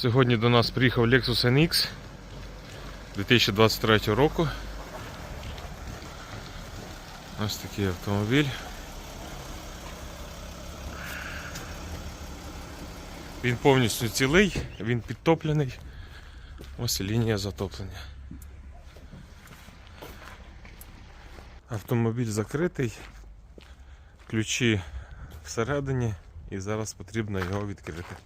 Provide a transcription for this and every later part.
Сьогодні до нас приїхав Lexus NX 2023 року. Ось такий автомобіль. Він повністю цілий, він підтоплений. Ось лінія затоплення. Автомобіль закритий, ключі всередині і зараз потрібно його відкрити.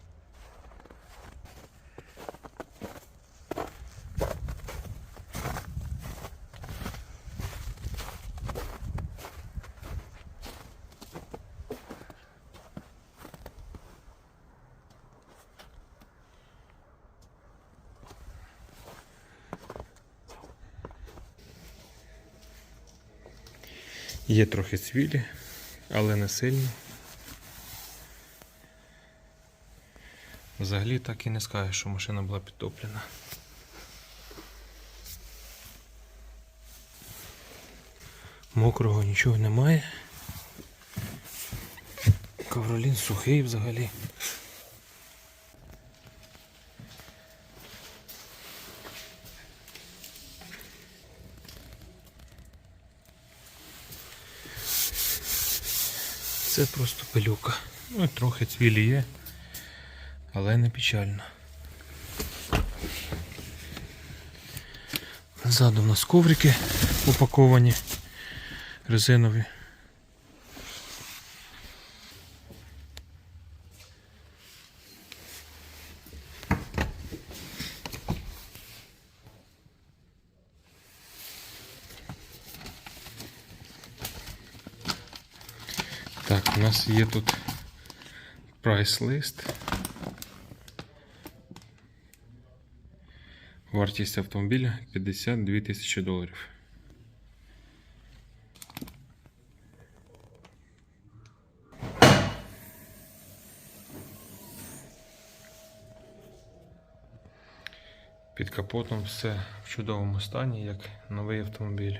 Є трохи цвілі, але не сильні. Взагалі так і не скажеш, що машина була підтоплена. Мокрого нічого немає. Ковролін сухий взагалі. Це просто пилюка. Ну, і трохи цвілі є, але не печально. Ззаду в нас коврики упаковані, резинові. Так, у нас є тут прайс-лист. Вартість автомобіля 52 тисячі доларів. Під капотом все в чудовому стані, як новий автомобіль.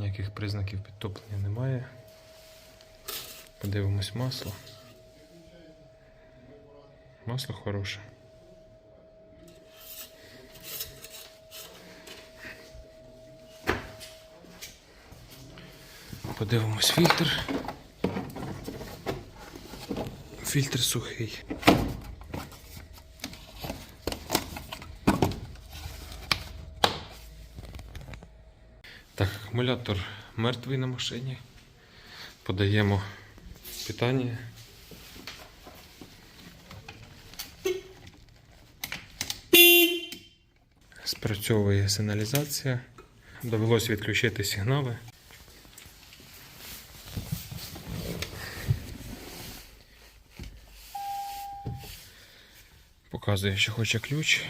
Ніяких признаків підтоплення немає. Подивимось масло. Масло хороше. Подивимось фільтр. Фільтр сухий. Так, акумулятор мертвий на машині. Подаємо питання. Спрацьовує сигналізація. Довелося відключити сигнали. Показує, що хоче ключ.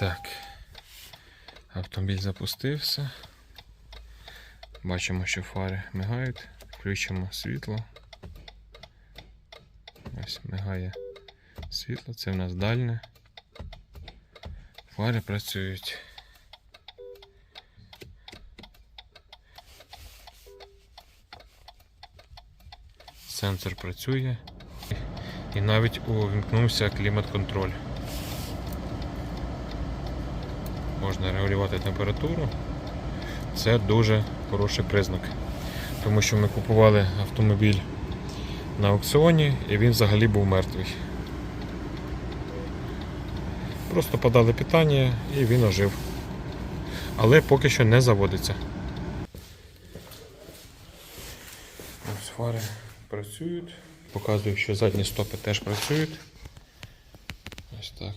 Так. Автомобіль запустився. Бачимо, що фари мигають. Включимо світло. Ось мигає світло, це в нас дальне. Фари працюють. Сенсор працює. І навіть увімкнувся клімат-контроль. Можна регулювати температуру. Це дуже хороший признак. Тому що ми купували автомобіль на аукціоні і він взагалі був мертвий. Просто подали питання і він ожив. Але поки що не заводиться. Ось фари працюють. Показую, що задні стопи теж працюють. Ось так.